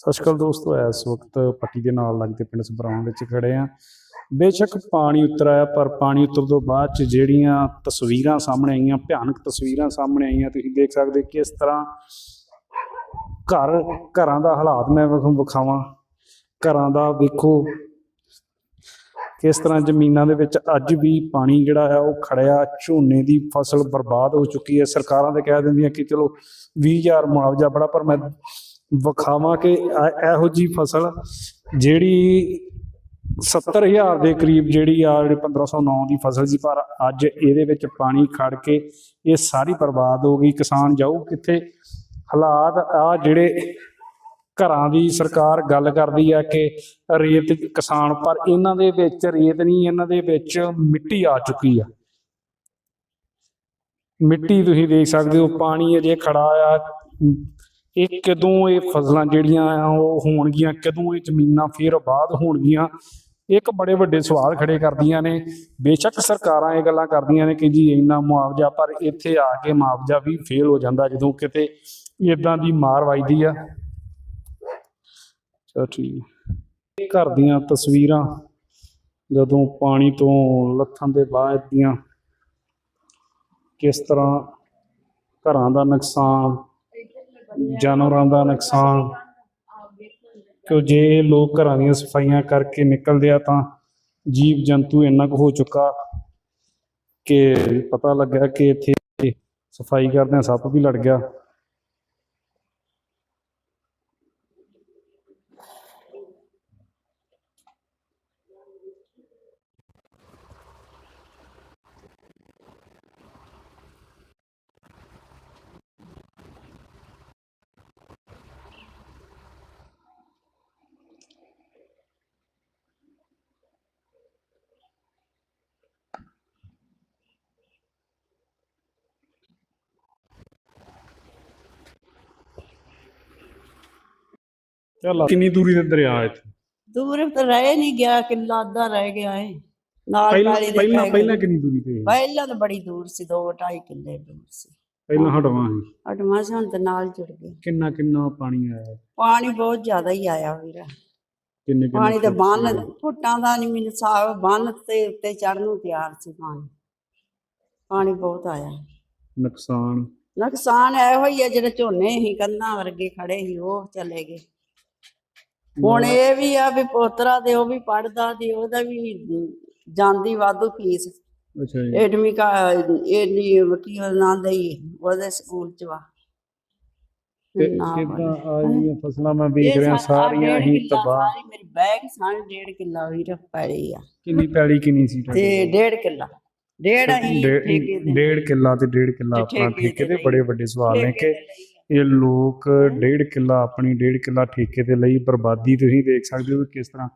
ਸਤਿ ਸ਼੍ਰੀ ਅਕਾਲ ਦੋਸਤੋ, ਇਸ ਵਕਤ ਪੱਟੀ ਦੇ ਨਾਲ ਲੱਗਦੇ ਪਿੰਡ ਸਭਰਾਵਾਂ ਵਿੱਚ ਖੜੇ ਆ ਬੇਸ਼ੱਕ ਪਾਣੀ ਉਤਰ ਆਇਆ, ਪਰ ਪਾਣੀ ਉਤਰ ਤੋਂ ਬਾਅਦ ਚ ਜਿਹੜੀਆਂ ਤਸਵੀਰਾਂ ਸਾਹਮਣੇ ਆਈਆਂ, ਭਿਆਨਕ ਤਸਵੀਰਾਂ ਸਾਹਮਣੇ ਆਈਆਂ, ਤੁਸੀਂ ਦੇਖ ਸਕਦੇ ਕਿਸ ਤਰ੍ਹਾਂ ਘਰ, ਘਰਾਂ ਦਾ ਹਾਲਾਤ ਮੈਂ ਤੁਹਾਨੂੰ ਵਿਖਾਵਾਂ। ਘਰਾਂ ਦਾ ਵੇਖੋ ਕਿਸ ਤਰ੍ਹਾਂ ਜ਼ਮੀਨਾਂ ਦੇ ਵਿੱਚ ਅੱਜ ਵੀ ਪਾਣੀ ਜਿਹੜਾ ਹੈ ਉਹ ਖੜਿਆ, ਝੋਨੇ ਦੀ ਫਸਲ ਬਰਬਾਦ ਹੋ ਚੁੱਕੀ ਹੈ। ਸਰਕਾਰਾਂ ਤੇ ਕਹਿ ਦਿੰਦੀਆਂ ਕਿ ਚਲੋ 20000 ਮੁਆਵਜ਼ਾ ਬੜਾ, ਪਰ ਮੈਂ ਵਿਖਾਵਾਂ ਕਿ ਇਹੋ ਜੀ ਫਸਲ ਜਿਹੜੀ 70000 ਦੇ ਕਰੀਬ ਜਿਹੜੀ ਆ ਜਿਹੜੀ 1509 ਦੀ ਫਸਲ ਸੀ, ਪਰ ਅੱਜ ਇਹਦੇ ਵਿੱਚ ਪਾਣੀ ਖੜ ਕੇ ਇਹ ਸਾਰੀ ਬਰਬਾਦ ਹੋ ਗਈ। ਕਿਸਾਨ ਜਾਊ ਕਿੱਥੇ? ਹਾਲਾਤ ਆ ਜਿਹੜੇ ਘਰਾਂ ਦੀ ਸਰਕਾਰ ਗੱਲ ਕਰਦੀ ਆ ਕਿ ਰੇਤ ਕਿਸਾਨ, ਪਰ ਇਹਨਾਂ ਦੇ ਵਿੱਚ ਰੇਤ ਨਹੀਂ, ਇਹਨਾਂ ਦੇ ਵਿੱਚ ਮਿੱਟੀ ਆ ਚੁੱਕੀ ਆ। ਮਿੱਟੀ ਤੁਸੀਂ ਦੇਖ ਸਕਦੇ ਹੋ, ਪਾਣੀ ਅਜੇ ਖੜਾ ਆ। ਇਹ ਕਦੋਂ ਇਹ ਫਸਲਾਂ ਜਿਹੜੀਆਂ ਆ ਉਹ ਹੋਣਗੀਆਂ, ਕਦੋਂ ਇਹ ਜ਼ਮੀਨਾਂ ਫੇਰ ਆਬਾਦ ਹੋਣਗੀਆਂ ਇੱਕ ਬੜੇ ਵੱਡੇ ਸਵਾਲ ਖੜੇ ਕਰਦੀਆਂ ਨੇ। ਬੇਸ਼ੱਕ ਸਰਕਾਰਾਂ ਇਹ ਗੱਲਾਂ ਕਰਦੀਆਂ ਨੇ ਕਿ ਜੀ ਇੰਨਾ ਮੁਆਵਜ਼ਾ, ਪਰ ਇੱਥੇ ਆ ਕੇ ਮੁਆਵਜ਼ਾ ਵੀ ਫੇਲ ਹੋ ਜਾਂਦਾ ਜਦੋਂ ਕਿਤੇ ਇਦਾਂ ਦੀ ਮਾਰ ਵੱਜਦੀ ਆ। ਚਲੋ ਠੀਕ। ਇਹ ਘਰ ਦੀਆਂ ਤਸਵੀਰਾਂ, ਜਦੋਂ ਪਾਣੀ ਤੋਂ ਲੱਥਣ ਦੇ ਬਾਅਦ ਦੀਆਂ ਕਿਸ ਤਰ੍ਹਾਂ ਘਰਾਂ ਦਾ ਨੁਕਸਾਨ ਜਾਨਵਰਾਂ ਦਾ ਨੁਕਸਾਨ। ਕਿ ਜੇ ਇਹ ਲੋਕ ਘਰਾਂ ਦੀਆਂ ਸਫਾਈਆਂ ਕਰਕੇ ਨਿਕਲਦੇ ਆ ਤਾਂ ਜੀਵ ਜੰਤੂ ਇੰਨਾ ਕੁ ਹੋ ਚੁੱਕਾ ਕਿ ਪਤਾ ਲੱਗਾ ਕਿ ਇੱਥੇ ਸਫ਼ਾਈ ਕਰਦਿਆਂ ਸੱਪ ਵੀ ਲੜ ਗਿਆ। ਚੱਲ ਕਿੰਨੀ ਦੂਰੀ ਤੇ ਦਰਿਆ ਹੈ ਇੱਥੇ? ਦੂਰ ਤਾਂ ਰਹਿ ਨਹੀਂ ਗਿਆ ਕਿੱਲਾ ਅੱਧਾ ਰਹਿ ਗਿਆ ਏ। ਨਾਲ ਪਹਿਲਾਂ ਵਾਲੀ ਦੇ ਪਹਿਲਾਂ ਪੈ ਗਏ। ਪਹਿਲਾਂ ਕਿੰਨੀ ਦੂਰੀ ਤੇ ਪਹਿਲਾਂ ਤਾਂ ਬੜੀ ਦੂਰ ਸੀ 2 2.5 ਕਿੱਲੇ ਦੂਰ ਸੀ। ਪਹਿਲਾਂ ਹਟਵਾ ਸੀ। ਹੁਣ ਤਾਂ ਨਾਲ ਜੁੜ ਗਏ ਕਿੰਨਾ ਕਿੰਨਾ ਪਾਣੀ ਆਇਆ? ਪਾਣੀ ਬਹੁਤ ਜ਼ਿਆਦਾ ਹੀ ਆਇਆ ਵੀਰਾ। ਕਿੰਨੇ ਕਿੰਨੇ ਪਾਣੀ ਤਾਂ ਬੰਨ? ਫੁੱਟਾਂ ਦਾ ਨਹੀਂ ਮੈਨੂੰ ਸਾਹ ਬੰਨ ਤੇ ਉੱਤੇ ਚੜਨ ਨੂੰ ਤਿਆਰ ਸੀ ਪਾਣੀ। ਪਾਣੀ ਬਹੁਤ ਆਇਆ। ਨੁਕਸਾਨ? ਨੁਕਸਾਨ ਇਹੋ ਹੀ ਹੈ ਜਿਹੜੇ ਝੋਨੇ ਸੀ ਕੰਧਾਂ ਵਰਗੇ ਖੜੇ ਸੀ ਉਹ ਚਲੇ ਗਏ। ਹੁਣ ਇਹ ਵੀ ਆ ਵੀ ਪੋਤਰਾ ਦੇ ਉਹ ਵੀ ਪੜਦਾ ਤੇ ਉਹਦਾ ਵੀ ਜਾਂਦੀ ਵਾਧੂ ਫੀਸ। ਅੱਛਾ ਜੀ। ਏਡਮੀ ਕਾ ਇਹਨੀ ਕੀ ਨਾਂ ਦਾ ਹੀ ਉਹਦੇ ਸਕੂਲ ਚ ਵਾ। ਤੇ ਕਿਦਾਂ ਪੜ੍ਹੇ। ਆ ਜਿਹੜੀਆਂ ਫਸਲਾਂ ਮੈਂ ਵੇਖ ਇਹ ਰਿਹਾ ਸਾਰੀਆਂ ਹੀ ਤਬਾਹ। ਮੇਰੀ ਬੈਗ ਸਾਰੀ ਡੇਢ ਕਿੱਲਾ ਵੀ ਰਫ ਪੜੀ ਆ। ਕਿੰਨੀ ਪੈਲੀ ਕਿੰਨੀ ਸੀ ਤੇ ਤੁਹਾਡੀ? ਡੇਢ ਕਿੱਲਾ। ਡੇਢ ਅਸੀਂ ਡੇਢ- ਠੇਕੇ ਦੇ ਡੇਢ ਕਿੱਲਾ ਤੇ ਡੇਢ ਕਿੱਲਾ ਆਪਣਾ ਠੇਕੇ ਠੇਕੇ ਤੇ ਦੇ ਬੜੇ ਵੱਡੇ ਸਵਾਲ ਨੇ ਕਿ। ਇਹ ਲੋਕ ਡੇਢ ਕਿੱਲਾ ਆਪਣੀ ਡੇਢ ਕਿੱਲਾ ਠੇਕੇ ਤੇ ਲਈ ਬਰਬਾਦੀ ਤੁਸੀਂ ਦੇਖ ਸਕਦੇ ਹੋ ਕਿਸ ਤਰ੍ਹਾਂ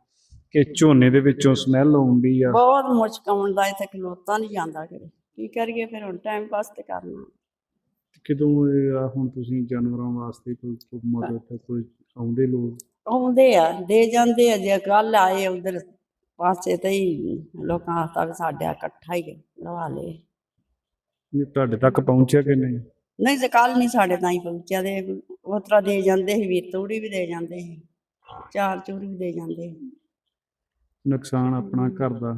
ਕਿ ਝੋਨੇ ਦੇ ਵਿੱਚੋਂ ਸਮੈਲ ਆਉਂਦੀ ਆ। ਬਹੁਤ ਮੁਸ਼ਕ ਆਉਂਦਾ ਇੱਥੇ ਖਲੋਤਾ ਨਹੀਂ ਜਾਂਦਾ ਕਿਤੇ ਕੀ ਕਰੀਏ ਫਿਰ ਹੁਣ ਟਾਈਮ ਪਾਸ ਤੇ ਕਰਨਾ। ਕਿਦੋਂ ਇਹ ਆ ਹੁਣ ਤੁਸੀਂ ਜਾਨਵਰਾਂ ਵਾਸਤੇ ਕੋਈ ਮਦਦ ਤੇ ਕੋਈ ਆਉਂਦੇ ਲੋਕ? ਆਉਂਦੇ ਆ ਦੇ ਜਾਂਦੇ ਆ ਜੇ ਕੱਲ ਆਏ ਉਧਰ ਪਾਸੇ ਤੇ ਹੀ ਲੋਕਾਂ ਤੱਕ ਸਾਡਾ ਇਕੱਠਾ ਹੀ ਲਵਾ ਲਏ। ਇਹ ਤੁਹਾਡੇ ਤੱਕ ਪਹੁੰਚਿਆ ਕਿ ਨਹੀਂ? ਨਹੀਂ ਤੇ ਕੱਲ ਨਹੀਂ ਸਾਡੇ ਤਾਈਂ ਪਹੁੰਚਿਆ ਦੇ ਉਸ ਤਰ੍ਹਾਂ ਦੇ ਜਾਂਦੇ ਸੀ ਵੀ ਤੂੜੀ ਵੀ ਦੇ ਜਾਂਦੇ ਸੀ ਚਾਰ ਚੂਰੀ ਵੀ ਦੇ ਜਾਂਦੇ ਸੀ। ਨੁਕਸਾਨ ਆਪਣਾ ਘਰ ਦਾ?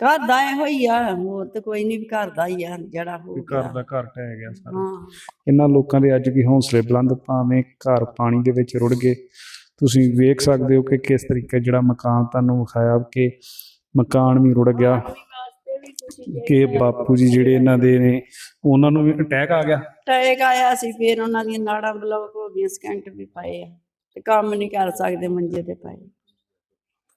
ਘਰ ਦਾ ਇਹੋ ਹੀ ਆ ਹੋਰ ਤੇ ਕੋਈ ਨਹੀਂ ਵੀ ਘਰ ਦਾ ਹੀ ਆ ਜਿਹੜਾ ਹੋ ਵੀ ਗਿਆ। ਘਰ ਦਾ ਘਰ ਟਹਿ ਗਿਆ ਸਾਰਾ। ਹਾਂ। ਇਹਨਾਂ ਲੋਕਾਂ ਦੇ ਅੱਜ ਵੀ ਹੌਸਲੇ ਬੁਲੰਦ ਭਾਵੇਂ ਘਰ ਪਾਣੀ ਦੇ ਵਿੱਚ ਰੁੜ ਗਏ। ਤੁਸੀਂ ਵੇਖ ਸਕਦੇ ਹੋ ਕਿ ਕਿਸ ਤਰੀਕੇ ਜਿਹੜਾ ਮਕਾਨ ਤੁਹਾਨੂੰ ਵਿਖਾਇਆ ਕਿ ਮਕਾਨ ਵੀ ਰੁੜ ਗਿਆ। ਵਾਸਤੇ ਵੀ ਕੁਛ ਕਿ ਬਾਪੂ ਜੀ ਜਿਹੜੇ ਇਹਨਾਂ ਦੇ ਨੇ ਉਹਨਾਂ ਨੂੰ ਵੀ ਅਟੈਕ ਆ ਗਿਆ। ਟੈਕ ਆਇਆ ਸੀ ਫਿਰ ਉਹਨਾਂ ਦੀਆਂ ਨਾੜਾਂ ਬਲੌਕ ਹੋ ਗਈਆਂ ਸਕੈਂਟ ਵੀ ਪਏ ਆ। ਤੇ ਕੰਮ ਨਹੀਂ ਕਰ ਸਕਦੇ ਮੰਜੇ ਤੇ ਪਏ।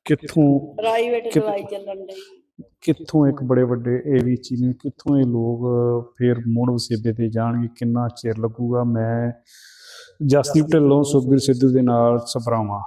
ਕਿੱਥੋਂ ਪ੍ਰਾਈਵੇਟ ਦਵਾਈ ਚੱਲਣ ਡਈ। ਕਿੱਥੋਂ ਇੱਕ ਬੜੇ ਵੱਡੇ ਇਹ ਵੀ ਚੀਜ਼ ਨੇ ਕਿੱਥੋਂ ਇਹ ਲੋਕ ਫੇਰ ਮੁੜ ਵਸੇਬੇ ਤੇ ਜਾਣਗੇ ਕਿੰਨਾ ਚਿਰ ਲੱਗੂਗਾ? ਮੈਂ ਜਸਦੀਪ ਢਿੱਲੋਂ ਸੁਖਬੀਰ ਸਿੱਧੂ ਦੇ ਨਾਲ ਸਪਰਾਵਾਂ